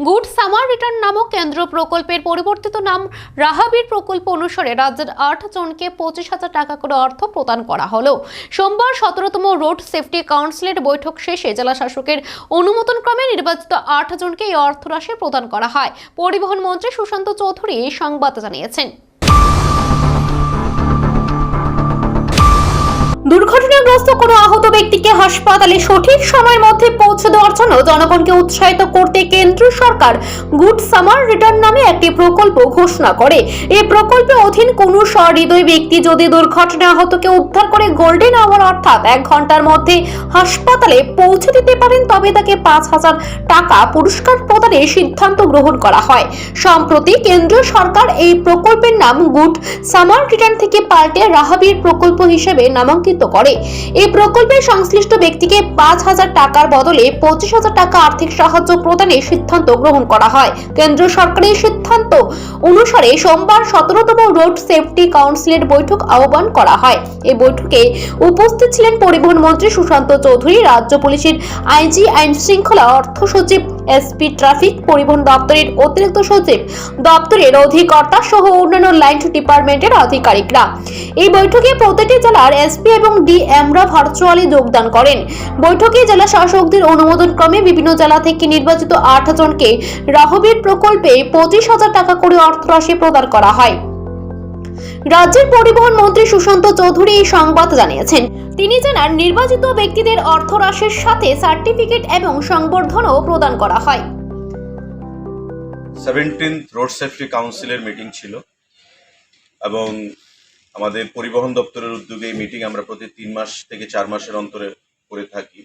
Good summer return নামক কেন্দ্র প্রকল্পের পরিবর্তিত নাম রাহাবির প্রকল্প অনুসারে রাজ্যের আট জনকে পঁচিশ হাজার টাকা করে অর্থ প্রদান করা হলো। সোমবার সতেরোতম রোড সেফটি কাউন্সিলের বৈঠক শেষে জেলা শাসকের অনুমোদন ক্রমে নির্বাচিত আট জনকে এই অর্থরাশি প্রদান করা হয়। পরিবহন মন্ত্রী সুশান্ত চৌধুরী সংবাদ জানিয়েছেন। দুর্ঘটনাগ্রস্ত কোনো আহত ব্যক্তিকে হাসপাতালে সঠিক সময়ের মধ্যে পৌঁছে দেওয়ার জন্য জনগণকে উৎসাহিত করতে কেন্দ্র সরকার গুড সামার রিটার্ন নামে একটি প্রকল্প ঘোষণা করে। এই প্রকল্পের অধীন কোনো সহৃদয় ব্যক্তি যদি দুর্ঘটনা আহতকে উদ্ধার করে গোল্ডেন আওয়ার অর্থাৎ এক ঘণ্টার মধ্যে হাসপাতালে পৌঁছে দিতে পারেন, তবে তাকে পাঁচ হাজার টাকা পুরস্কার প্রদানের সিদ্ধান্ত গ্রহণ করা হয়। সম্প্রতি কেন্দ্র সরকার এই প্রকল্পের নাম গুড সামার রিটার্ন থেকে পাল্টে রাহাবির প্রকল্প হিসেবে নামাঙ্কিত করে। এই প্রকল্পের সংশ্লিষ্ট ব্যক্তিকে পাঁচ হাজার টাকার বদলে পঁচিশ হাজার টাকা আর্থিক সাহায্য প্রদানের সিদ্ধান্ত গ্রহণ করা হয়। কেন্দ্র সরকারের সিদ্ধান্ত অনুসারে সোমবার সতেরোতম রোড সেফটি কাউন্সিলের বৈঠক আহ্বান করা হয়। এই বৈঠকে উপস্থিত ছিলেন পরিবহন মন্ত্রী সুশান্ত চৌধুরী, রাজ্য পুলিশের আইজি আইন শৃঙ্খলা অর্থ সচিব এসপি ট্রাফিক পরিবহন দপ্তরের অতিরিক্ত সচিব, দপ্তরের অধিকর্তা সহ অন্যান্য লাইন ডিপার্টমেন্টের আধিকারিকরা। এই বৈঠকে প্রতিটি জেলার এসপি এবং ডিএমরা ভার্চুয়ালি যোগদান করেন। বৈঠকে জেলা শাসকদের অনুমোদন ক্রমে বিভিন্ন জেলা থেকে নির্বাচিত আট জনকে রাহবীর প্রকল্পে পঁচিশ হাজার টাকা করে অর্থরাশি প্রদান করা হয়। রাজ্যের পরিবহন মন্ত্রী সুশান্ত চৌধুরী এই সংবাদ জানিয়েছেন। তিনি জানান, নির্বাচিত ব্যক্তিদের অর্থরাশির সাথে সার্টিফিকেট এবং সংবর্ধনাও প্রদান করা হয়। সেভেন্টিন্থ রোড সেফটি কাউন্সিলের মিটিং ছিল এবং আমাদের পরিবহন দপ্তরের উদ্যোগে এই মিটিং আমরা প্রতি তিন মাস থেকে চার মাসের অন্তরে করে থাকি।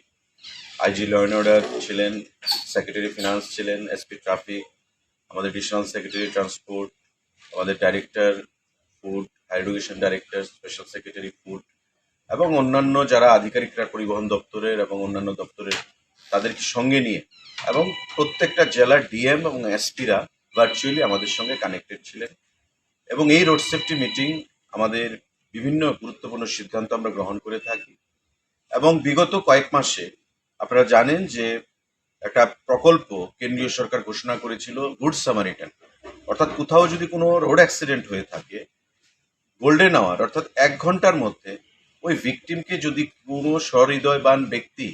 আইজি ল অর্ডার ছিলেন সেক্রেটারি ফিনান্স ছিলেন এসপি ট্রাফিক আমাদের ডিভিশনাল সেক্রেটারি ট্রান্সপোর্ট আমাদের director food higher education director special secretary food এবং অন্যান্য যারা আধিকারিকরা পরিবহন দপ্তরের এবং অন্যান্য দপ্তরের তাদেরকে সঙ্গে নিয়ে এবং প্রত্যেকটা জেলার ডিএম এবং এসপিরা ভার্চুয়ালি আমাদের সঙ্গে কানেক্টেড ছিলেন। এবং এই রোড সেফটি মিটিং আমাদের বিভিন্ন গুরুত্বপূর্ণ সিদ্ধান্ত আমরা গ্রহণ করে থাকি। এবং বিগত কয়েক মাসে আপনারা জানেন যে একটা প্রকল্প কেন্দ্রীয় সরকার ঘোষণা করেছিল গুড সামারিটান অর্থাৎ কোথাও যদি কোনো রোড অ্যাক্সিডেন্ট হয়ে থাকে গোল্ডেন আওয়ার অর্থাৎ এক ঘণ্টার মধ্যে ওই ভিকটিমকে যদি কোনো সহৃদয়বান ব্যক্তি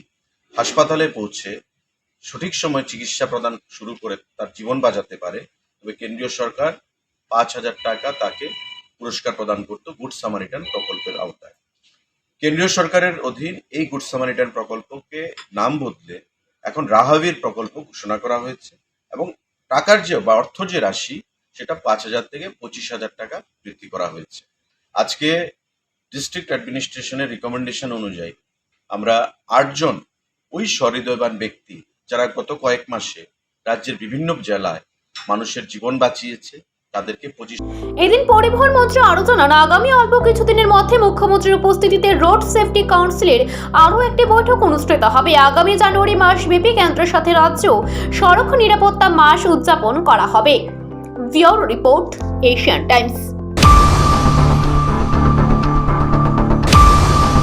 হাসপাতালে পৌঁছে সঠিক সময় চিকিৎসা প্রদান শুরু করে তার জীবন বাঁচাতে পারে, তবে কেন্দ্রীয় সরকার পাঁচ হাজার টাকা তাকে পুরস্কার প্রদান করত গুড সামারিটান প্রকল্পের আওতায়। কেন্দ্রীয় সরকারের অধীন এই গুড সামারিটান প্রকল্পকে নাম বদলে এখন রাহাবির প্রকল্প ঘোষণা করা হয়েছে এবং টাকার যে বা অর্থ যে রাশি সেটা পাঁচ হাজার থেকে পঁচিশ হাজার টাকা বৃদ্ধি করা হয়েছে। আজকে ডিস্ট্রিক্ট অ্যাডমিনিস্ট্রেশনের রিকমেন্ডেশন অনুযায়ী আমরা আটজন ওই সহৃদয়বান ব্যক্তি যারা গত কয়েক মাসে রাজ্যের বিভিন্ন জেলায় মানুষের জীবন বাঁচিয়েছে, তাদেরকে এদিন পরিবহন মন্ত্রী আরও জানান আগামী অল্প কিছুদিনের মধ্যে মুখ্যমন্ত্রীর উপস্থিতিতে রোড সেফটি কাউন্সিলের আরও একটি বৈঠক অনুষ্ঠিত হবে। আগামী জানুয়ারি মাস ব্যাপী কেন্দ্রের সাথে রাজ্য সড়ক নিরাপত্তা মাস উদযাপন করা হবে। ভিওর রিপোর্ট, এশিয়ান টাইমস।